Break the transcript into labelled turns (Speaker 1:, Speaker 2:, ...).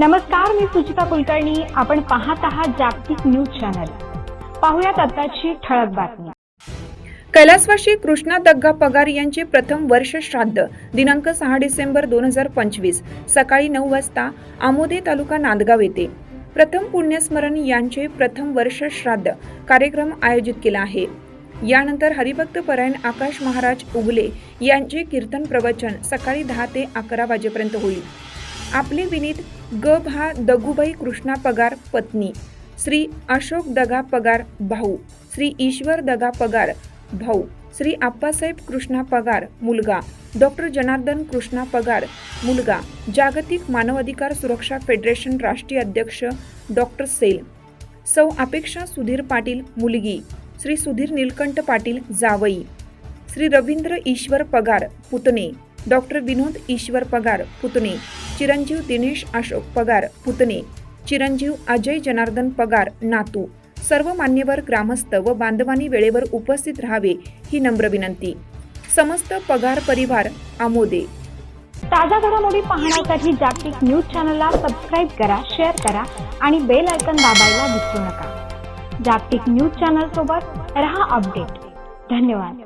Speaker 1: नमस्कार मी सुचिता कुलकर्णी. आपण पाहत आहात जागतिक न्यूज चॅनल. पाहुयात आताची ठळक बातमी.
Speaker 2: कैलासवाशी कृष्णा दग्गा पगार यांचे प्रथम वर्ष श्राद्ध दिनांक सहा डिसेंबर दोन हजार पंचवीस सकाळी नऊ वाजता आमोदे तालुका नांदगाव येथे. प्रथम पुण्यस्मरण यांचे प्रथम वर्ष श्राद्ध कार्यक्रम आयोजित केला आहे. यानंतर हरिभक्त परायण आकाश महाराज उगले यांचे कीर्तन प्रवचन सकाळी दहा ते अकरा वाजेपर्यंत होईल. आपले विनीत ग भा दगुबाई कृष्णा पगार पत्नी. श्री अशोक दगा पगार भाऊ. श्री ईश्वर दगा पगार भाऊ. श्री आप्पासाहेब कृष्णा पगार मुलगा. डॉक्टर जनार्दन कृष्णा पगार मुलगा. जागतिक मानवाधिकार सुरक्षा फेडरेशन राष्ट्रीय अध्यक्ष डॉक्टर सेल. सौ अपेक्षा सुधीर पाटील मुलगी. श्री सुधीर निलकंठ पाटील जावई. श्री रवींद्र ईश्वर पगार पुतणे. डॉक्टर विनोद ईश्वर पगार पुतणे चिरंजीव दिनेश अशोक पगार पुतणे चिरंजीव अजय जनार्दन पगार नातू सर्व मान्यवर ग्रामस्थ व बांधवांनी वेळेवर उपस्थित राहावे ही नम्र विनंती. समस्त पगार परिवार आमोदे.
Speaker 1: ताज्या घडामोडी पाहण्यासाठी जागतिक न्यूज चॅनलला सबस्क्राईब करा शेअर करा आणि बेल आयकन दाबायला विसरू नका. जागतिक न्यूज चॅनल सोबत रहा अपडेट. धन्यवाद.